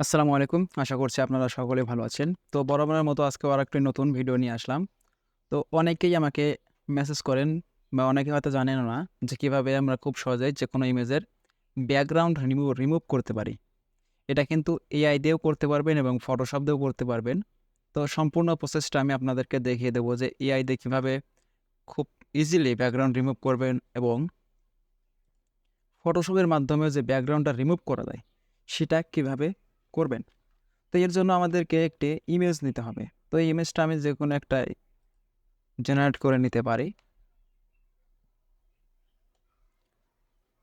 আসসালামু আলাইকুম। আশা করছি আপনারা সকলে ভালো আছেন। তো বরাবরের মতো আজকেও আরেকটি নতুন ভিডিও নিয়ে আসলাম। তো অনেকেই আমাকে মেসেজ করেন বা অনেকে হয়তো জানেনও না যে কীভাবে আমরা খুব সহজেই যে কোনো ইমেজের ব্যাকগ্রাউন্ড রিমুভ রিমুভ করতে পারি। এটা কিন্তু এআই দিয়েও করতে পারবেন এবং ফটোশপ দিয়েও করতে পারবেন। তো সম্পূর্ণ প্রসেসটা আমি আপনাদেরকে দেখিয়ে দেবো যে এআই দিয়ে কীভাবে খুব ইজিলি ব্যাকগ্রাউন্ড রিমুভ করবেন এবং ফটোশপের মাধ্যমেও যে ব্যাকগ্রাউন্ডটা রিমুভ করা যায়, সেটা কীভাবে করবেন। তো এর জন্য আমাদেরকে একটি ইমেজ নিতে হবে। তো এই ইমেজটা আমি যে কোনো একটা জেনারেট করে নিতে পারি।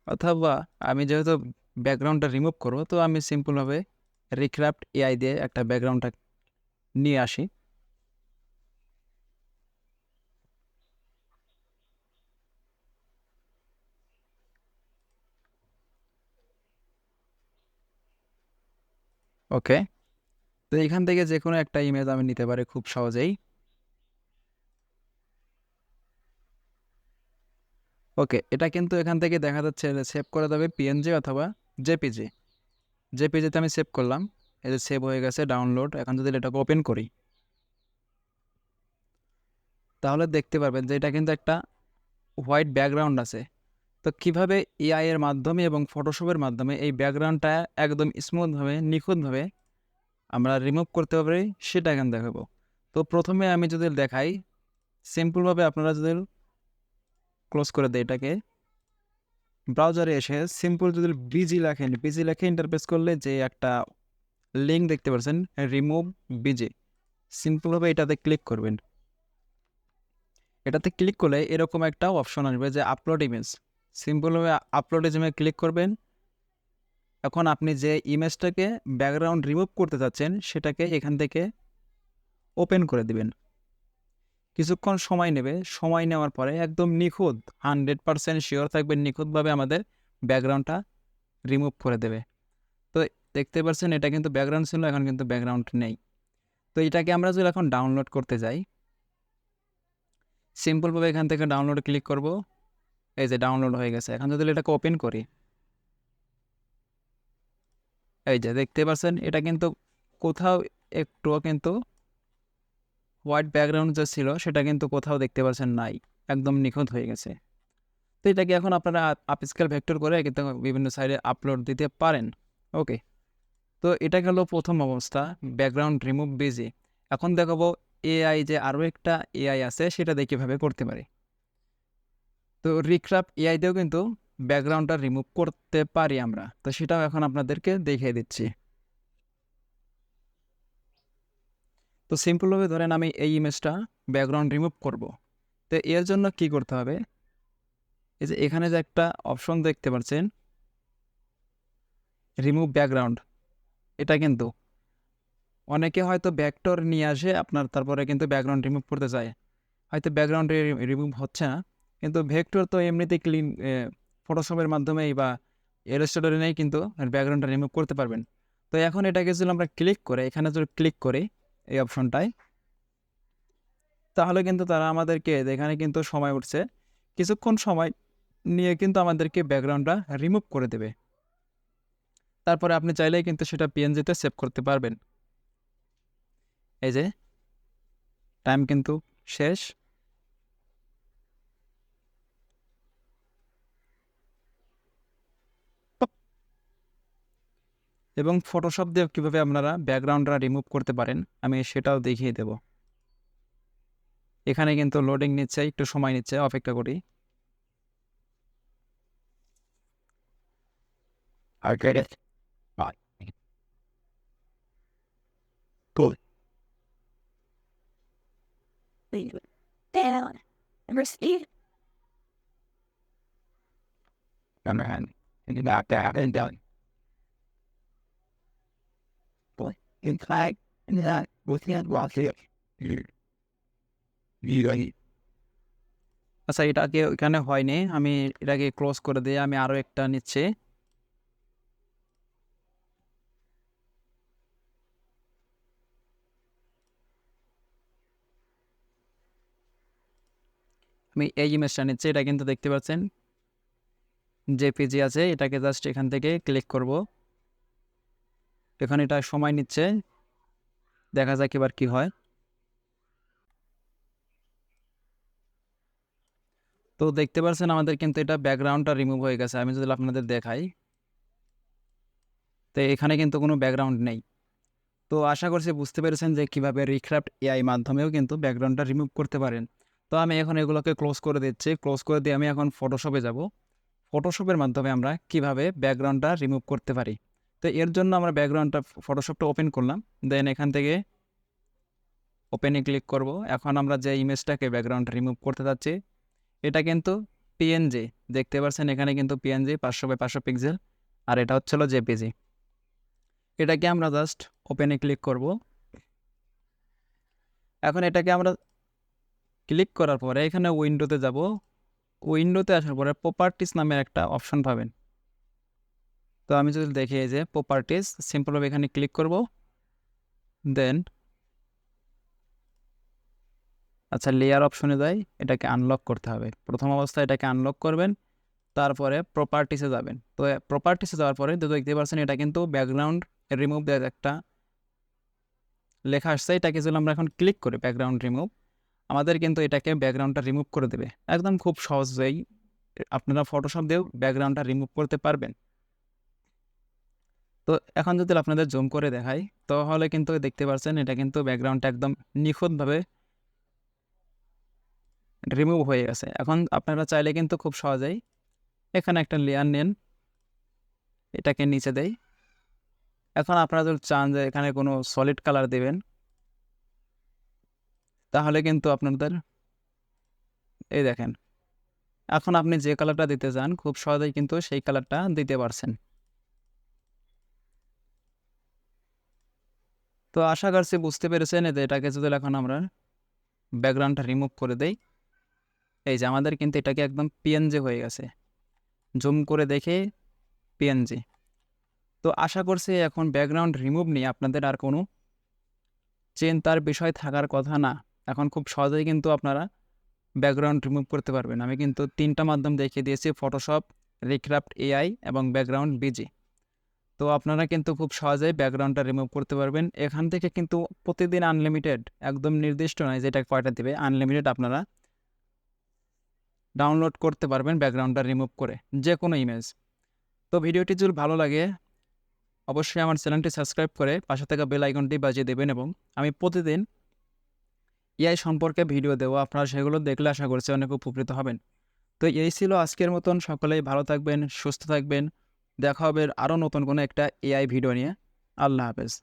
অথবা আমি যেহেতু ব্যাকগ্রাউন্ডটা রিমুভ করব, তো আমি সিম্পলভাবে রিক্রাফট এআই দিয়ে একটা ব্যাকগ্রাউন্ডটা নিয়ে আসি। ওকে। তো এখান থেকে যে কোনো একটা ইমেজ আমি নিতে পারি খুব সহজেই। ওকে, এটা কিন্তু এখান থেকে দেখা যাচ্ছে সেভ করা যাবে পিএনজি অথবা জেপিজি। জেপিজিতে আমি সেভ করলাম। এই যে সেভ হয়ে গেছে ডাউনলোড। এখন যদি এটাকে ওপেন করি তাহলে দেখতে পারবেন যে এটা কিন্তু একটা হোয়াইট ব্যাকগ্রাউন্ড আছে। তো কীভাবে এআই এর মাধ্যমে এবং ফটোশপের মাধ্যমে এই ব্যাকগ্রাউন্ডটা একদম স্মুথভাবে নিখুঁতভাবে আমরা রিমুভ করতে পারি সেটা এখন দেখাবো। তো প্রথমে আমি যদি দেখাই সিম্পলভাবে আপনারা যদি ক্লোজ করে দেয় এটাকে। ব্রাউজারে এসে সিম্পল যদি বিজি লেখেন, বিজি লেখে ইন্টারপ্রেস করলে যে একটা লিঙ্ক দেখতে পাচ্ছেন রিমুভ বিজি। সিম্পলভাবে এটাতে ক্লিক করবেন। এটাতে ক্লিক করলে এরকম একটা অপশন আসবে যে আপলোড ইমেজ। সিম্পলভাবে আপলোড ইমেজে ক্লিক করবেন। এখন আপনি যে ইমেজটাকে ব্যাকগ্রাউন্ড রিমুভ করতে চাচ্ছেন, সেটাকে এখান থেকে ওপেন করে দিবেন। কিছুক্ষণ সময় নেবে। সময় নেওয়ার পরে একদম নিখুঁত 100% শিওর থাকবেন, নিখুঁতভাবে আমাদের ব্যাকগ্রাউন্ডটা রিমুভ করে দেবে। তো দেখতে পাচ্ছেন, এটা কিন্তু ব্যাকগ্রাউন্ড ছিল, এখন কিন্তু ব্যাকগ্রাউন্ড নেই। তো এটাকে আমরা যদি এখন ডাউনলোড করতে যাই সিম্পলভাবে এখান থেকে ডাউনলোডে ক্লিক করব। এই যে ডাউনলোড হয়ে গেছে। এখন যদি এটাকে ওপেন করি এই যে দেখতে পাচ্ছেন, এটা কিন্তু কোথাও একটুও কিন্তু হোয়াইট ব্যাকগ্রাউন্ড যা ছিল, সেটা কিন্তু কোথাও দেখতে পাচ্ছেন নাই। একদম নিখুঁত হয়ে গেছে। তো এটাকে এখন আপনারা আপস্কেল ভেক্টর করে কিন্তু বিভিন্ন সাইডে আপলোড দিতে পারেন। ওকে। তো এটা গেল প্রথম অবস্থা ব্যাকগ্রাউন্ড রিমুভ বিজি। এখন দেখাবো এআই যে আরও একটা এআই আছে, সেটা দিয়ে কীভাবে করতে পারি। তো রিক্রাফট এআই দিয়েও কিন্তু ব্যাকগ্রাউন্ডটা রিমুভ করতে পারি আমরা। তো সেটাও এখন আপনাদেরকে দেখিয়ে দিচ্ছি। তো সিম্পলভাবে ধরেন আমি এই ইমেজটা ব্যাকগ্রাউন্ড রিমুভ করব। তো এর জন্য কি করতে হবে? এই যে এখানে যে একটা অপশন দেখতে পাচ্ছেন রিমুভ ব্যাকগ্রাউন্ড এটা কিন্তু অনেকে হয়তো ভেক্টর নিয়ে আসে, আপনার তারপরে কিন্তু ব্যাকগ্রাউন্ড রিমুভ করতে চায়। হয়তো ব্যাকগ্রাউন্ড রিমুভ হচ্ছে না। কিন্তু ভেক্টর তো এমনিতে ক্লিন ফটোশপের মাধ্যমেই বা ইলাস্ট্রেটর এনেই কিন্তু ব্যাকগ্রাউন্ডটা রিমুভ করতে পারবেন। তো এখন এটাকে যদি আমরা ক্লিক করে, এখানে যদি ক্লিক করি এই অপশনটায় তাহলে কিন্তু তারা আমাদেরকে এখানে কিন্তু সময় উঠছে। কিছুক্ষণ সময় নিয়ে কিন্তু আমাদেরকে ব্যাকগ্রাউন্ডটা রিমুভ করে দেবে। তারপরে আপনি চাইলেই কিন্তু সেটা পিএনজিতে সেভ করতে পারবেন। এই যে টাইম কিন্তু শেষ। এবং ফটোশপ দিয়ে কীভাবে আপনারা ব্যাকগ্রাউন্ডটা রিমুভ করতে পারেন আমি সেটাও দেখিয়ে দেব। এখানে কিন্তু লোডিং নিচ্ছে, একটু সময় নিচ্ছে, অপেক্ষা করি। I get it. Right. Good. Leave it down and receive Number hand. And you back down and down. Boy, in flag and that with hand walk here. You. You got it. আচ্ছা এটাকে ওইখানে হয়নি। আমি এটাকে close করে দিয়ে আমি আরও একটা নিচ্ছি। আমি এই ইমেজটা নিচ্ছি। এটা কিন্তু দেখতে পাচ্ছেন জেপিজি আছে। এটাকে জাস্ট এখান থেকে ক্লিক করব। এখানে এটা সময় নিচ্ছে। দেখা যাক এবার কি হয়। তো দেখতে পাচ্ছেন আমাদের কিন্তু এটা ব্যাকগ্রাউন্ডটা রিমুভ হয়ে গেছে। আমি যদি আপনাদের দেখাই। তো এখানে কিন্তু কোনো ব্যাকগ্রাউন্ড নেই। তো আশা করছি বুঝতে পেরেছেন যে কীভাবে রিক্রাফ্ট এআই মাধ্যমেও কিন্তু ব্যাকগ্রাউন্ডটা রিমুভ করতে পারেন। তো আমি এখন এগুলোকে ক্লোজ করে দিচ্ছি। ক্লোজ করে দিয়ে আমি এখন ফটোশপে যাব। ফটোশপের মাধ্যমে আমরা কীভাবে ব্যাকগ্রাউন্ডটা রিমুভ করতে পারি। তো এর জন্য আমরা ব্যাকগ্রাউন্ডটা ফটোশপটা ওপেন করলাম। দেন এখান থেকে ওপেনে ক্লিক করব। এখন আমরা যে ইমেজটাকে ব্যাকগ্রাউন্ড রিমুভ করতে যাচ্ছি, এটা কিন্তু পিএনজি দেখতে পাচ্ছেন এখানে কিন্তু পিএনজি পাঁচশো বাই পাঁচশো পিক্সেল আর এটা হচ্ছিল জেপিজি এটাকে আমরা জাস্ট ওপেনে ক্লিক করব। এখন এটাকে আমরা ক্লিক করার পরে এখানে উইন্ডোতে যাব। উইন্ডোতে আসার পরে প্রপার্টিস নামের একটা অপশন পাবেন। তো আমি যদি দেখি যে প্রপার্টিস সিম্পলভাবে এখানে ক্লিক করব। দেন আচ্ছা লেয়ার অপশনে যাই, এটাকে আনলক করতে হবে। প্রথম অবস্থায় এটাকে আনলক করবেন, তারপরে প্রপার্টিসে যাবেন। তো প্রপার্টিসে যাওয়ার পরে, দেখতে পাচ্ছেন এটা কিন্তু ব্যাকগ্রাউন্ড রিমুভ দেওয়ার একটা লেখা আসছে, এটাকে যদি আমরা এখন ক্লিক করি ব্যাকগ্রাউন্ড রিমুভ আমাদের কিন্তু এটাকে ব্যাকগ্রাউন্ডটা রিমুভ করে দেবে। একদম খুব সহজেই আপনারা ফটোশপ দিয়েও ব্যাকগ্রাউন্ডটা রিমুভ করতে পারবেন। তো এখন যদি আপনাদের জুম করে দেখাই, তাহলে কিন্তু দেখতে পাচ্ছেন এটা কিন্তু ব্যাকগ্রাউন্ডটা একদম নিখুঁতভাবে রিমুভ হয়ে গেছে। এখন আপনারা চাইলে কিন্তু খুব সহজেই এখানে একটা লেয়ার নেন, এটাকে নিচে দেই। এখন আপনারা যদি চান যে এখানে কোনো সলিড কালার দেবেন, তাহলে কিন্তু আপনাদের এই দেখেন, এখন আপনি যে কালারটা দিতে চান, খুব সহজেই কিন্তু সেই কালারটা দিতে পারছেন। তো আশা করছি বুঝতে পেরেছেন যে এটাকে যদি এখন আমরা ব্যাকগ্রাউন্ডটা রিমুভ করে দেই, এই যে আমাদের কিন্তু এটাকে একদম পিএনজি হয়ে গেছে। জুম করে দেখে পিএনজি তো আশা করছি এখন ব্যাকগ্রাউন্ড রিমুভ নিয়ে আপনাদের আর কোনো চিন্তার বিষয় থাকার কথা না। এখন খুব সহজেই কিন্তু আপনারা ব্যাকগ্রাউন্ড রিমুভ করতে পারবেন। আমি কিন্তু তিনটা মাধ্যম দেখিয়ে দিয়েছি ফটোশপ রিক্রাফ্ট এআই এবং ব্যাকগ্রাউন্ড বিজি তো আপনারা কিন্তু খুব সহজেই ব্যাকগ্রাউন্ডটা রিমুভ করতে পারবেন। এখান থেকে কিন্তু প্রতিদিন আনলিমিটেড একদম নির্দিষ্ট নয় যেটা কয়টা দেবে আনলিমিটেড আপনারা ডাউনলোড করতে পারবেন ব্যাকগ্রাউন্ডটা রিমুভ করে যে কোনো ইমেজ তো ভিডিওটি যদি ভালো লাগে, অবশ্যই আমার চ্যানেলটি সাবস্ক্রাইব করে পাশে থাকা বেল আইকনটি বাজিয়ে দেবেন এবং আমি প্রতিদিন এআই সম্পর্কে ভিডিও দেবো, আপনারা সেগুলো দেখলে আশা করছি অনেক উপকৃত হবেন। তো এই ছিল আজকের মতন, সকলেই ভালো থাকবেন, সুস্থ থাকবেন। দেখা হবে আরও নতুন কোনো একটা এআই ভিডিও নিয়ে। আল্লাহ হাফেজ।